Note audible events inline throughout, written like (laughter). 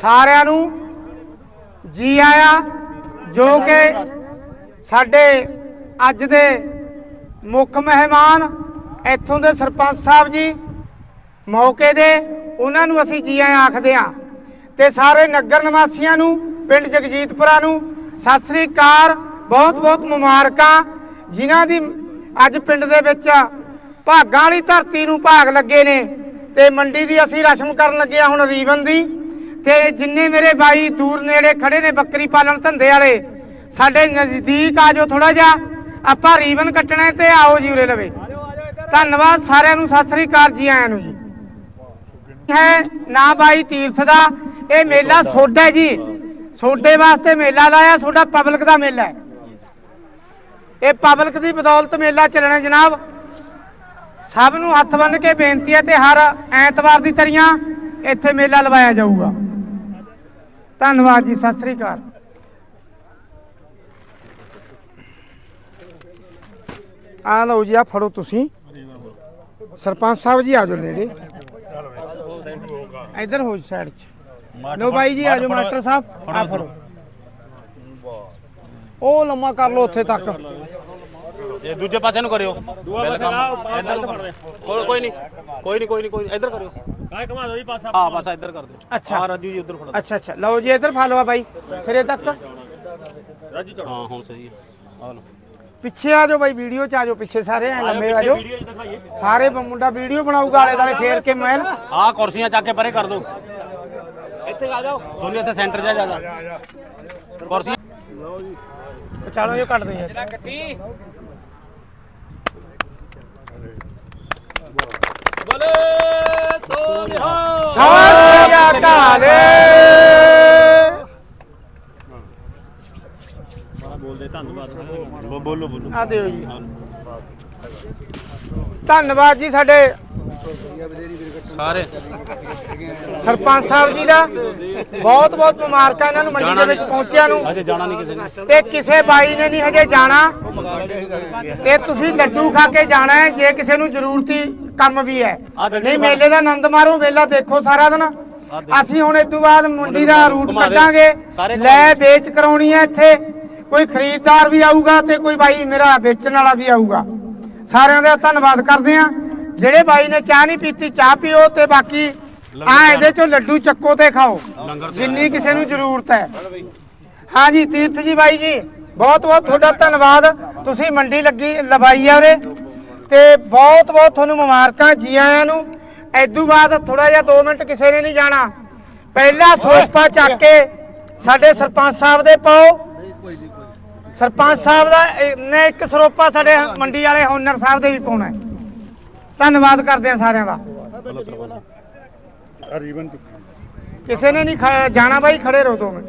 ਸਾਰਿਆਂ ਨੂੰ ਜੀ ਆਇਆ, ਜੋ ਕਿ ਸਾਡੇ ਅੱਜ ਦੇ ਮੁੱਖ ਮਹਿਮਾਨ ਇੱਥੋਂ ਦੇ ਸਰਪੰਚ ਸਾਹਿਬ ਜੀ, ਮੌਕੇ ਦੇ ਉਹਨਾਂ ਨੂੰ ਅਸੀਂ ਜੀ ਆਇਆਂ ਆਖਦੇ ਹਾਂ। ਤੇ ਸਾਰੇ ਨਗਰ ਨਿਵਾਸੀਆਂ ਨੂੰ, ਪਿੰਡ ਜਗਜੀਤਪੁਰਾ ਨੂੰ ਸਤਿ ਸ੍ਰੀ ਅਕਾਲ ਬਹੁਤ ਬਹੁਤ ਮੁਬਾਰਕਾਂ, ਜਿਨ੍ਹਾਂ ਦੀ ਅੱਜ ਪਿੰਡ ਦੇ ਵਿੱਚ ਭਾਗਾਂ ਵਾਲੀ ਧਰਤੀ ਨੂੰ ਭਾਗ ਲੱਗੇ ਨੇ। ਤੇ ਮੰਡੀ ਦੀ ਅਸੀਂ ਰਸਮ ਕਰਨ ਲੱਗੇ ਹਾਂ ਹੁਣ ਰੀਵਨ ਦੀ। ਤੇ ਜਿੰਨੇ ਮੇਰੇ ਬਾਈ ਦੂਰ ਨੇੜੇ ਖੜੇ ਨੇ ਬੱਕਰੀ ਪਾਲਣ ਧੰਦੇ ਵਾਲੇ, ਸਾਡੇ ਨਜ਼ਦੀਕ ਆ ਜਾਓ ਥੋੜਾ ਜਿਹਾ। ਆਪਾਂ ਰੀਵਨ ਕੱਟਣਾ ਤੇ ਆਓ ਜੀ ਉਰੇ ਲਵੇ। ਧੰਨਵਾਦ ਸਾਰਿਆਂ ਨੂੰ, ਸਤਿ ਸ੍ਰੀ ਅਕਾਲ ਜੀ ਆਇਆਂ ਨੂੰ ਜੀ। ਹੈ ਨਾ ਬਾਈ ਤੀਰਥ ਦਾ, ਇਹ ਮੇਲਾ ਸੋਡਾ ਜੀ। ਸੋਡੇ ਵਾਸਤੇ ਮੇਲਾ ਲਾਇਆ, ਸੋਡਾ ਪਬਲਿਕ ਦਾ ਮੇਲਾ ਹੈ। ਇਹ ਪਬਲਿਕ ਦੀ ਬਦੌਲਤ ਮੇਲਾ ਚੱਲਣਾ ਜਨਾਬ। ਸਭ ਨੂੰ ਹੱਥ ਬੰਨ ਕੇ ਬੇਨਤੀ ਹੈ ਤੇ ਹਰ ਐਤਵਾਰ ਦੀ ਤਰੀਆਂ ਇੱਥੇ ਮੇਲਾ ਲਵਾਇਆ ਜਾਊਗਾ। ਧੰਨਵਾਦ ਜੀ ਸਤਿ ਸ੍ਰੀ ਅਕਾਲ। ਆ ਲਓ ਜੀ ਆ ਫੜੋ ਤੁਸੀਂ। ਸਰਪੰਚ ਸਾਹਿਬ ਜੀ ਆ ਜਾਓ ਨੇੜੇ। ਇੱਧਰ ਹੋ ਸਾਈਡ 'ਚ। ਲੋ ਬਾਈ ਜੀ ਆ ਜਾਓ ਮਾਸਟਰ ਸਾਹਿਬ ਆ ਫੜੋ। ਉਹ ਲੰਮਾ ਕਰ ਲਓ ਉੱਥੇ ਤੱਕ। ਇਹ ਦੂਜੇ ਪਾਸੇ ਨੂੰ ਕਰਿਓ। ਕਰੋ। ਕੋਈ ਕੋਈ ਨਹੀਂ ਕੋਈ ਨਹੀਂ ਕੋਈ ਨਹੀਂ ਕੋਈ ਇੱਧਰ ਕਰਿਓ। ਕਾਹ ਕਮਾ ਦੋ ਜੀ ਪਾਸਾ ਹਾਂ ਬਸ ਇੱਧਰ ਕਰ ਦਿਓ ਅੱਛਾ। ਹਾਂ ਰਾਜੂ ਜੀ ਉੱਧਰ ਫੜੋ ਅੱਛਾ ਅੱਛਾ ਲਓ ਜੀ ਇੱਧਰ ਫਾ ਲਓ ਆ ਬਾਈ ਸਿਰੇ ਤੱਕ ਰਾਜੀ ਚੜੋ ਹਾਂ ਹੁਣ ਸਹੀ ਹੈ ਆ ਲਓ ਪਿੱਛੇ ਆ ਜਾਓ ਬਾਈ ਵੀਡੀਓ ਚ ਆ ਜਾਓ ਪਿੱਛੇ ਸਾਰੇ ਐ ਲੰਮੇ ਆ ਜਾਓ ਵੀਡੀਓ ਚ ਦਿਖਾਈਏ ਸਾਰੇ ਬ- ਮੁੰਡਾ ਵੀਡੀਓ ਬਣਾਊਗਾ ਆਲੇ ਦਾਲੇ ਫੇਰ ਕੇ ਮਹਿਲ ਆਹ ਕੁਰਸੀਆਂ ਚੱਕ ਕੇ ਪਰੇ ਕਰ ਦਿਓ ਇੱਥੇ ਆ ਜਾਓ ਸੋਨੀ ਇੱਥੇ ਸੈਂਟਰ ਜਾ ਜਾ ਜਾ ਕੁਰਸੀ ਪਛਾਣੋ ਇਹ ਕੱਟ ਦੇ ਯਾਰ ਬੋਲੇ ਸੋ ਨਿਹਾਲ ਸਤਿ ਸ੍ਰੀ ਅਕਾਲ। ਬੋਲਦੇ ਧੰਨਵਾਦ ਬੋਲੋ ਬੋਲੋ ਆ ਦਿਓ ਜੀ। ਧੰਨਵਾਦ ਜੀ ਸਾਡੇ ਸਾਰੇ। ਸਰਪੰਚ ਸਾਹਿਬ ਜੀ ਦਾ। ਬਹੁਤ ਬਹੁਤ ਮੁਬਾਰਕਾਂ ਇਹਨਾਂ ਨੂੰ ਮੰਡੀ ਦੇ ਵਿੱਚ ਪਹੁੰਚਿਆਂ ਨੂੰ। ਅਜੇ ਜਾਣਾ ਨਹੀਂ ਕਿਸੇ ਨੇ। ਤੇ ਕਿਸੇ ਬਾਈ ਨੇ ਨਹੀਂ ਹਜੇ ਜਾਣਾ। ਤੇ ਤੁਸੀਂ ਲੱਡੂ ਖਾ ਕੇ ਜਾਣਾ ਹੈ। ਜੇ ਕਿਸੇ ਨੂੰ ਜ਼ਰੂਰਤੀ ਕੰਮ ਵੀ ਹੈ। ਨਹੀਂ। ਮੇਲੇ ਦਾ ਆਨੰਦ ਮਾਰੋ ਮੇਲਾ ਦੇਖੋ ਸਾਰਾ ਦਿਨ। ਅਸੀਂ ਹੁਣ ਇਸ ਤੋਂ ਬਾਅਦ ਮੰਡੀ ਦਾ ਰੂਟ। ਕੱਢਾਂਗੇ। ਲੈ ਵੇਚ ਕਰਾਉਣੀ ਹੈ ਇੱਥੇ। ਕੋਈ ਖਰੀਦਦਾਰ ਵੀ ਆਊਗਾ ਤੇ ਕੋਈ ਬਾਈ ਮੇਰਾ ਵੇਚਣ ਵਾਲਾ ਵੀ ਆਊਗਾ। ਸਾਰਿਆਂ ਦਾ ਧੰਨਵਾਦ ਕਰਦੇ ਆ ਜਿਹੜੇ ਬਾਈ ਨੇ ਚਾਹ ਨਹੀਂ ਪੀਤੀ ਚਾਹ ਪੀਓ ਤੇ ਬਾਕੀ ਆ ਇਹਦੇ ਚੋਂ ਲੱਡੂ ਚੱਕੋ ਤੇ ਖਾਓ। ਜਿੰਨੀ ਕਿਸੇ ਨੂੰ ਜ਼ਰੂਰਤ ਹੈ। ਹਾਂਜੀ ਤੀਰਥ ਜੀ ਬਾਈ ਜੀ ਬਹੁਤ ਬਹੁਤ ਤੁਹਾਡਾ ਧੰਨਵਾਦ। ਤੁਸੀਂ ਮੰਡੀ ਲੱਗੀ ਲਵਾਈ ਆ ਉਰੇ। ਤੇ ਬਹੁਤ ਬਹੁਤ ਤੁਹਾਨੂੰ ਮੁਬਾਰਕਾਂ ਜੀ ਆਇਆਂ ਨੂੰ। ਐਦੂ ਬਾਅਦ ਥੋੜਾ ਜਿਹਾ 2 ਮਿੰਟ ਕਿਸੇ ਨੇ ਨਹੀਂ ਜਾਣਾ। ਪਹਿਲਾ ਸੋਪਾ ਚੱਕ ਕੇ ਸਾਡੇ ਸਰਪੰਚ ਸਾਹਿਬ ਦੇ ਪਾਓ। ਸਰਪੰਚ ਸਾਹਿਬ ਦਾ ਨੇ ਇੱਕ ਸਰੋਪਾ ਸਾਡੇ ਮੰਡੀ ਵਾਲੇ ਹੋਨਰ ਸਾਹਿਬ ਦੇ ਵੀ ਪਾਉਣਾ ਧੰਨਵਾਦ ਕਰਦੇ ਆ ਸਾਰਿਆਂ ਦਾ। ਕਿਸੇ ਨੇ ਨਹੀਂ ਜਾਣਾ ਬਾਈ ਖੜੇ ਰਹੋ ਦੋ ਮਿੰਟ।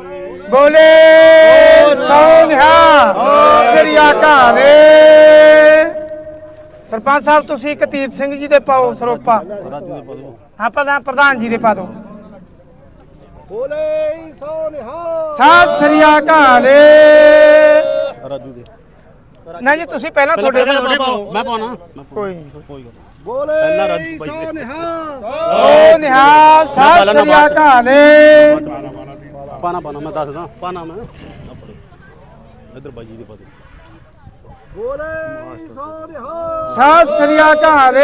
ਬੋਲੇ ਸੋਨਿਹਾ ਸ੍ਰੀ ਸਰਪੰਚ ਸਾਹਿਬ ਤੁਸੀਂ ਤੀਰਥ ਸਿੰਘ ਜੀ ਦੇ ਪਾਓ ਸਰੋਪਾ ਦੇ ਹਾਂ ਪ੍ਰਧਾਨ ਪ੍ਰਧਾਨ ਜੀ ਦੇ ਪਾ ਦਿਓ ਬੋਲੇ ਸੋਨਿਹਾ ਸਤਿ ਸ੍ਰੀ ਅਕਾਲ ਰਾਜੂ ਦੇ ਨਾ ਜੀ ਤੁਸੀਂ ਪਹਿਲਾਂ ਤੁਹਾਡੇ ਮੈਂ ਪਾਉਣਾ ਕੋਈ ਨਹੀਂ ਕੋਈ। ਬੋਲੇ ਦੇ। ਸੋਨਿਹਾ ਨਿਹਾਲ ਸਤਿ ਸ੍ਰੀ ਅਕਾਲ ਪਾਣਾ ਪਾਣਾ ਮੈਂ ਦੱਸਦਾ ਪਾਣਾ ਮੈਂ। ਇੱਧਰ ਬਾਈ ਜੀ ਦੇ ਪਾ ਦਿਓ ਬੋਲੇ ਸੋਨਿਹਾ ਸਤਿ ਸ੍ਰੀ ਅਕਾਲ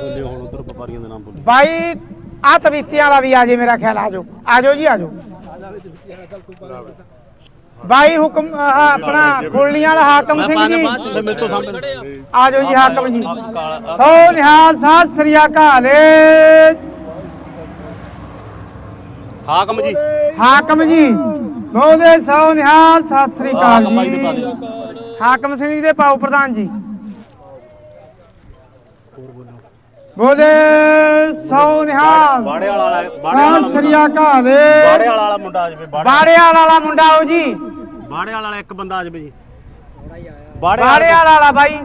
ਬੋਲਿਓ ਹੁਣ ਉਧਰ ਵਪਾਰੀਆਂ ਦੇ ਨਾਮ ਬੋਲਿਓ। ਬਾਈ ਆ ਤਵੀਤੀਆਂ ਵਾਲਾ ਵੀ ਆ ਜੇ ਮੇਰਾ ਖਿਆਲ ਆਜੋ ਆਜੋ ਜੀ ਆਜੋ ਬਾਈ ਹੁਕਮ ਆਹ ਆਪਣਾ ਖੁਰਲੀਆਂ ਵਾਲਾ ਹਾਕਮ ਸਿੰਘ ਜੀ। ਮੇਰੇ ਤੋਂ ਸਾਹਮਣੇ। ਆਜੋ ਜੀ ਹਾਕਮ ਜੀ। ਸੋ ਨਿਹਾਲ ਸਤਿ ਸ੍ਰੀ ਅਕਾਲ ਹਾਕਮ ਜੀ। ਹਾਕਮ ਜੀ ਬੋਲੇ ਸੋ ਨਿਹਾਲ ਸਤਿ ਸ੍ਰੀ ਅਕਾਲ ਹਾਕਮ ਬਾਈ ਦੇ ਪਾ ਜੀ। ਹਾਕਮ ਸਿੰਘ ਜੀ ਦੇ ਪਾਓ ਪ੍ਰਧਾਨ ਜੀ। ਬੋਲੇ ਸੋ ਨਿਹਾਲ। ਬਾੜੇ ਵਾਲਾ ਹੈ, ਬਾੜੇ ਵਾਲਾ ਸਤਿ ਸ੍ਰੀ ਮੁੰਡਾ। ਅਕਾਲ ਬਾੜੇ ਵਾਲਾ ਮੁੰਡਾ ਆ ਜਾਵੇ ਬਾੜੇ ਬਾੜਿਆਲ ਵਾਲਾ ਮੁੰਡਾ ਆਓ ਜੀ। ਬਾੜੇ ਵਾਲਾ ਇੱਕ ਬੰਦਾ ਆ ਜਾਵੇ ਜੀ। ਬਾੜੇ ਬਾੜਿਆਲ ਵਾਲਾ ਬਾਈ।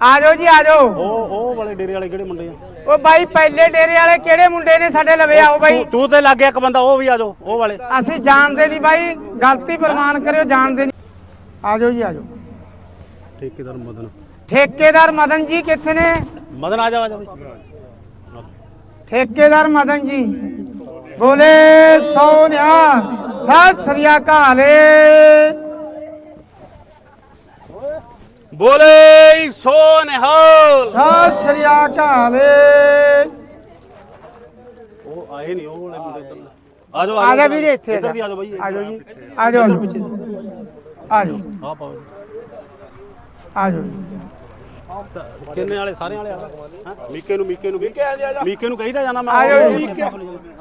ਆ ਜਾਓ ਜੀ ਆ ਜਾਓ। ਉਹ ਉਹ ਵਾਲੇ ਡੇਰੇ ਵਾਲੇ ਕਿਹੜੇ ਮੁੰਡੇ ਆ? ਉਹ ਬਾਈ ਪਹਿਲੇ ਡੇਰੇ ਵਾਲੇ ਕਿਹੜੇ ਮੁੰਡੇ ਨੇ ਸਾਡੇ ਲਵੇ? ਆਓ ਬਾਈ। ਤੂੰ- ਤੂੰ ਤੇ ਲੱਗ ਗਿਆ ਇੱਕ ਬੰਦਾ ਉਹ ਵੀ ਆ ਜਾਓ ਉਹ ਵਾਲੇ। ਅਸੀਂ ਜਾਣਦੇ ਨਹੀਂ ਬਾਈ ਗਲਤੀ ਪ੍ਰਮਾਨ ਕਰਿਓ ਜਾਣਦੇ ਨਹੀਂ। ਆ ਜਾਓ ਜੀ ਆ ਜਾਓ। ਠੇਕੇਦਾਰ ਮਦਨ। ਠੇਕੇਦਾਰ ਮਦਨ ਜੀ ਕਿੱਥੇ ਨੇ? ਮਦਨ ਆ ਜਾ ਆ ਜਾ ਬਈ। ਠੇਕੇਦਾਰ ਮਦਨ ਜੀ। ਬੋਲੇ ਸੋਨਿਆ ਸਤਿ ਸ੍ਰੀ ਅਕਾਲ ਬੋਲੇ। ਸੋ ਨਿਹਾਲ ਸਤਿ ਸ੍ਰੀ ਅਕਾਲ ਉਹ ਆਏ ਨਹੀਂ ਉਹ ਵਾਲੇ ਮੁੰਡੇ ਇੱਧਰ। ਆ ਜਾਓ ਆ ਜਾ ਵੀਰੇ ਇੱਥੇ ਇੱਧਰ ਦੀ ਆ ਜਾਓ ਬਾਈ ਆ ਜਾਓ ਜੀ ਆ ਜਾਓ ਇੱਧਰ ਪਿੱਛੇ। ਆ ਜਾਓ ਆ ਪਾਓ ਜੀ। ਆ ਜਾਓ ਤਾਂ ਕਿੰਨੇ ਵਾਲੇ? ਸਾਰੇ ਵਾਲੇ ਆ ਹਾਂ? ਮੀਕੇ ਨੂੰ ਮੀਕੇ ਨੂੰ। ਮੀਕੇ ਆ ਜਾ ਮੀਕੇ ਨੂੰ ਕਹੀਦਾ ਜਾਣਾ ਮੈਂ। ਆ ਜਾਓ ਜੀ।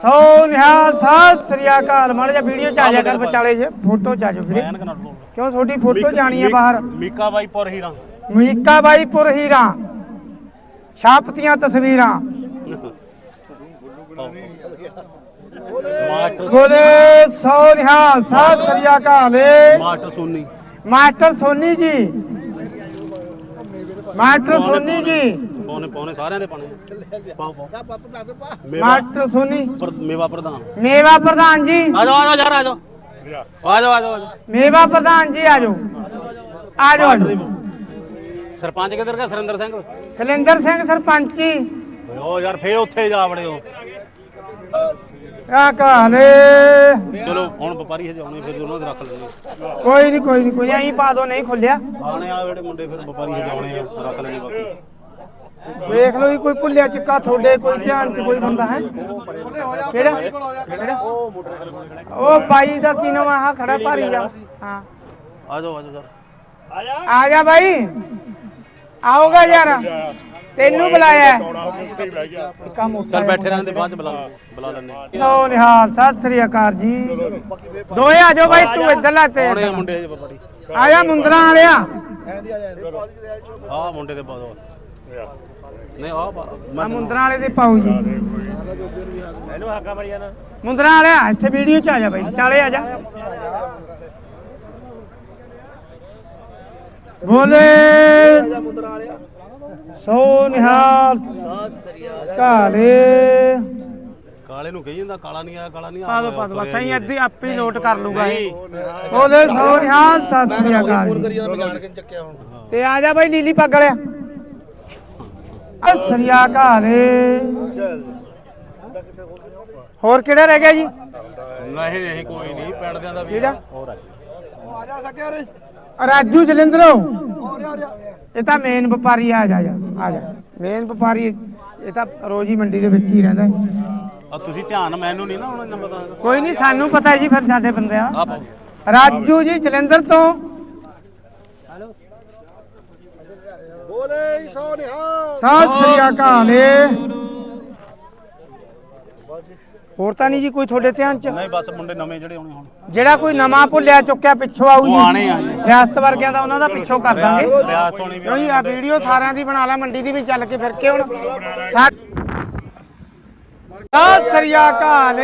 ਸੋਨਿਆ ਸਤਿ ਸ੍ਰੀ ਅਕਾਲ। ਮਾੜਾ ਜਿਹਾ ਵੀਡੀਓ ਚ ਆ ਜਾ ਕਰ ਵਿਚਾਲੇ ਜੇ। ਫੋਟੋ ਚ ਆ ਜਾਓ ਵੀਰੇ। ਐਨਕ ਨਾਲ ਬੋਲ। ਕਿਉਂ? ਤੁਹਾਡੀ ਫੋਟੋ ਮੀਕ- ਜਾਣੀ ਹੈ ਮੀਕ- ਬਾਹਰ। ਮੀਕਾ ਬਾਈ ਪੁਰ ਹੀਰਾ। ਮੀਕਾ ਬਾਈ ਪੁਰ ਹੀਰਾ ਛਾਪਤੀਆਂ ਤਸਵੀਰਾਂ। ਬੋਲੇ ਸੋਨਿਆ ਸਤਿ ਸ੍ਰੀ ਅਕਾਲ master Soni. Master Soni ji. Master Soni ਜੀ। ਪੌਣੇ ਪੌਣੇ ਸਾਰਿਆਂ ਦੇ ਪਾਣੇ। ਪਾਓ ਪਾਓ। ਮੇਵਾ ਮਾਸਟਰ ਸੋਨੀ। ਪਰ- ਮੇਵਾ ਪ੍ਰਧਾਨ। ਮੇਵਾ ਪ੍ਰਧਾਨ ਜੀ। ਆ ਜਾਓ ਆ ਜਾਓ ਯਾਰ ਆ ਜਾਓ। ਆ ਜਾਓ ਆ ਜਾਓ ਆ ਜਾਓ। ਮੇਵਾ ਪ੍ਰਧਾਨ ਜੀ ਆ ਜਾਓ, ਆ ਜਾਓ। ਸਰਪੰਚ ਕਿੱਧਰ ਗਿਆ? ਸੁਰਿੰਦਰ ਸਿੰਘ? ਸਲਿੰਦਰ ਸਿੰਘ ਸਰਪੰਚ ਓ ਯਾਰ ਫੇਰ ਉੱਥੇ ਜਾ ਵੜੇ ਹੋ ਆ ਕਾਲੇ ਚਲੋ ਹੁਣ ਵਪਾਰੀ ਹਜਾਉਣੇ ਫਿਰ ਉਹਨਾਂ ਦੇ ਰੱਖ ਲੈਣੇ। ਕੋਈ ਨਹੀਂ ਕੋਈ ਨਹੀਂ ਕੋਈ ਨਹੀਂ ਪਾ ਦੋ ਨਹੀਂ ਖੁੱਲਿਆ। ਆਣੇ ਆ ਜਿਹੜੇ ਮੁੰਡੇ ਫਿਰ ਵਪਾਰੀ ਹਜਾਉਣੇ ਆ ਰੱਖ ਲੈਣੇ ਬਾਕੀ। ਵੇਖ ਲਓ ਜੀ ਕੋਈ ਭੁੱਲਿਆ ਚਿੱਕਾ ਤੁਹਾਡੇ ਕੋਈ ਧਿਆਨ ਚ ਕੋਈ ਬੰਦਾ ਹੈ? ਕਿਹੜਾ? ਕਿਹੜਾ? ਉਹ ਬਾਈ ਦਾ ਕੀ ਨਾਮ ਆ? ਖੜਾ ਭਾਰੀ ਜਾ ਹਾਂ। ਆ ਜਾਓ ਆ ਜਾਓ ਆ ਜਾ ਬਾਈ। ਆਓਗਾ ਯਾਰ। ਤੈਨੂੰ ਬੁਲਾਇਆ। ਕੰਮ ਚੱਲ ਬੈਠੇ ਰਹਿਣ ਦੇ ਬਾਅਦ ਚ ਬੁਲਾ ਬੁਲਾ ਲੈਣੇ ਸੋ ਨਿਹਾਲ ਸਤਿ ਸ੍ਰੀ ਅਕਾਲ ਜੀ। ਦੋਏ ਆ ਜਾਓ ਬਾਈ ਤੂੰ ਇੱਧਰ ਲਾ ਤੇ। ਆਉਣੇ ਆ ਮੁੰਡੇ ਹਜੇ ਵਪਾਰੀ ਆ ਜਾ ਮੁੰਦਰਾਂ ਵਾਲਿਆ। ਆ ਮੁੰਡੇ ਦੇ ਬਾਅਦ ਨਹੀਂ ਆ ਆ ਮੁੰਦਰਾਂ ਵਾਲੇ ਦੇ ਪਾਉ ਜੀ। ਇਹਨੂੰ ਹਾਕਾ ਮਾਰੀ ਜਾਣਾ। ਮੁੰਦਰਾਂ ਵਾਲਿਆ ਇੱਥੇ ਵੀਡੀਓ ਚ ਆ ਜਾ ਬਾਈ ਚਾਲੇ ਆ ਜਾ। ਬੋਲੇ। ਸੋ ਨਿਹਾਲ ਕਾਲੇ। ਕਾਲੇ ਨੂੰ ਕਹੀ ਜਾਂਦਾ ਕਾਲਾ ਨਹੀਂ ਆਇਆ ਕਾਲਾ ਨਹੀਂ ਪਾ ਦੋ ਪਾ ਦੋ ਬਸ ਐਂ ਅੱਧੀ ਆਪੇ ਹੀ ਨੋਟ ਕਰ ਲੂਗਾ ਇਹ। ਬੋਲੇ ਸੋ ਨਿਹਾਲ ਸਤਿ ਸ੍ਰੀ ਅਕਾਲ। ਜੀ। ਤੇ ਆ ਜਾ ਬਾਈ ਨੀਲੀ ਪੱਗ ਵਾਲਿਆ। ਸਤਿ ਸ੍ਰੀ ਅਕਾਲ। ਹੋਰ ਕਿਹੜਾ ਰਹਿ ਗਿਆ ਜੀ? ਨਹੀਂ ਨਹੀਂ ਕੋਈ ਨਹੀਂ ਪਿੰਡ ਦਿਆਂ ਦਾ ਵੀ? ਹੋਰ ਆ। ਰਾਜੂ ਜਲਿੰਦਰੋ ਇਹ ਤਾਂ ਮੇਨ ਵਪਾਰੀ ਆ ਜਾ ਜਾ ਆ ਜਾ। ਮੇਨ ਵਪਾਰੀ ਇਹ ਤਾਂ ਰੋਜ਼ ਹੀ ਮੰਡੀ ਦੇ ਵਿੱਚ ਹੀ ਰਹਿੰਦਾ। ਆ ਤੁਸੀਂ ਧਿਆਨ ਮੈਨੂੰ ਨਹੀਂ ਨਾ ਹੁਣ ਇੰਨਾ ਪਤਾ। ਕੋਈ ਨਹੀਂ ਸਾਨੂੰ ਪਤਾ ਜੀ ਫਿਰ ਸਾਡੇ ਬੰਦੇ ਆ। ਰਾਜੂ ਜੀ ਜਲੰਧਰ ਤੋਂ। ਬੋਲੇ ਸੋਨਿਆ ਸਤਿ ਸ੍ਰੀ ਅਕਾਲ ਹੋਰ ਤਾਂ ਨਹੀਂ ਜੀ ਕੋਈ ਤੁਹਾਡੇ ਧਿਆਨ ਚ? ਨਹੀਂ ਬਸ ਮੁੰਡੇ ਨਵੇਂ ਜਿਹੜੇ ਆਉਣੇ ਹੁਣ। ਜਿਹੜਾ ਕੋਈ ਨਵਾਂ ਭੁੱਲਿਆ ਚੁੱਕਿਆ ਪਿੱਛੋਂ ਆਊ ਜੀ। ਉਹ ਆਣੇ ਆ ਜੀ। ਰਿਆਸਤ ਵਰਗਿਆਂ ਦਾ ਉਹਨਾਂ ਦਾ ਪਿੱਛੋਂ ਕਰ ਦਾਂਗੇ। ਰਿਆਸ ਹੋਣੀ ਵੀ ਕਿਉਂਕਿ ਆ ਵੀਡੀਓ ਸਾਰਿਆਂ ਦੀ ਬਣਾ ਲੈ ਮੰਡੀ ਦੀ ਵੀ ਚੱਲ ਕੇ ਫਿਰ ਕੇ ਹੁਣ ਸਾ- ਸਤਿ ਸ੍ਰੀ ਅਕਾਲ।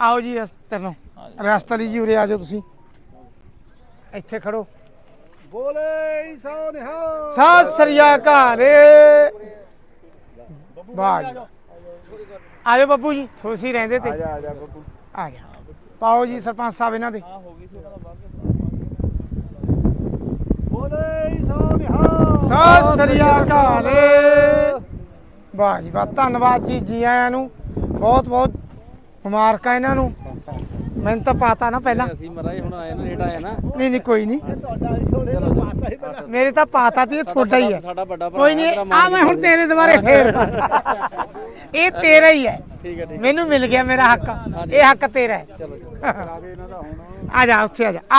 ਆਓ ਜੀ ਇਸ ਤਰ੍ਹਾਂ ਰਸਤਲੀ ਜੀ ਉਰੇ ਆ ਜਾਓ ਤੁਸੀਂ। ਇੱਥੇ ਖੜੋ। ਬੋਲੇ ਸੋਨਿਆ ਸਤਿ ਸ੍ਰੀ ਅਕਾਲ। ਵਾਹ ਜੀ ਆਜੋ ਬੱਬੂ ਜੀ ਤੁਸੀਂ ਰਹਿੰਦੇ ਤੇ। ਆ ਜਾ ਆ ਜਾ ਬੱਬੂ। ਆ ਜਾ ਪਾਓ ਜੀ ਸਰਪੰਚ ਸਾਹਿਬ ਇਹਨਾਂ ਦੇ। ਬੋਲੇ ਸੋਨਿਆ ਸਤਿ ਸ੍ਰੀ ਅਕਾਲ। ਵਾਹ ਜੀ ਵਾਹ ਧੰਨਵਾਦ ਜੀ ਜੀ ਆਇਆਂ ਨੂੰ। ਬਹੁਤ ਬਹੁਤ ਮੁਬਾਰਕਾਂ ਇਹਨਾਂ ਨੂੰ। ਮੈਨੂੰ ਤਾਂ ਪਤਾ ਨਾ ਪਹਿਲਾਂ। ਅਸੀਂ ਮਹਾਰਾਜ ਹੁਣ ਆਏ ਨਾ ਲੇਟ ਆਏ ਨਾ। ਨਹੀਂ ਨਹੀਂ ਕੋਈ ਨਹੀਂ। ਮੇਰੇ ਤਾਂ ਪਤਾ ਤੀ ਤੁਹਾਡਾ ਹੀ ਹੈ ਸਾਡਾ ਵੱਡਾ ਕੋਈ ਨਹੀਂ ਆ ਮੈਂ ਹੁਣ ਤੇਰੇ ਦੁਬਾਰੇ ਫੇਰ। ਇਹ ਤੇਰਾ ਹੀ ਹੈ। ਠੀਕ ਹੈ ਠੀਕ ਮੈਨੂੰ ਮਿਲ ਗਿਆ ਮੇਰਾ ਹੱਕ। ਇਹ ਹੱਕ ਤੇਰਾ ਹੈ। ਚਲੋ (laughs) ਆ ਜਾ ਉੱਥੇ ਆ ਜਾ। ਆ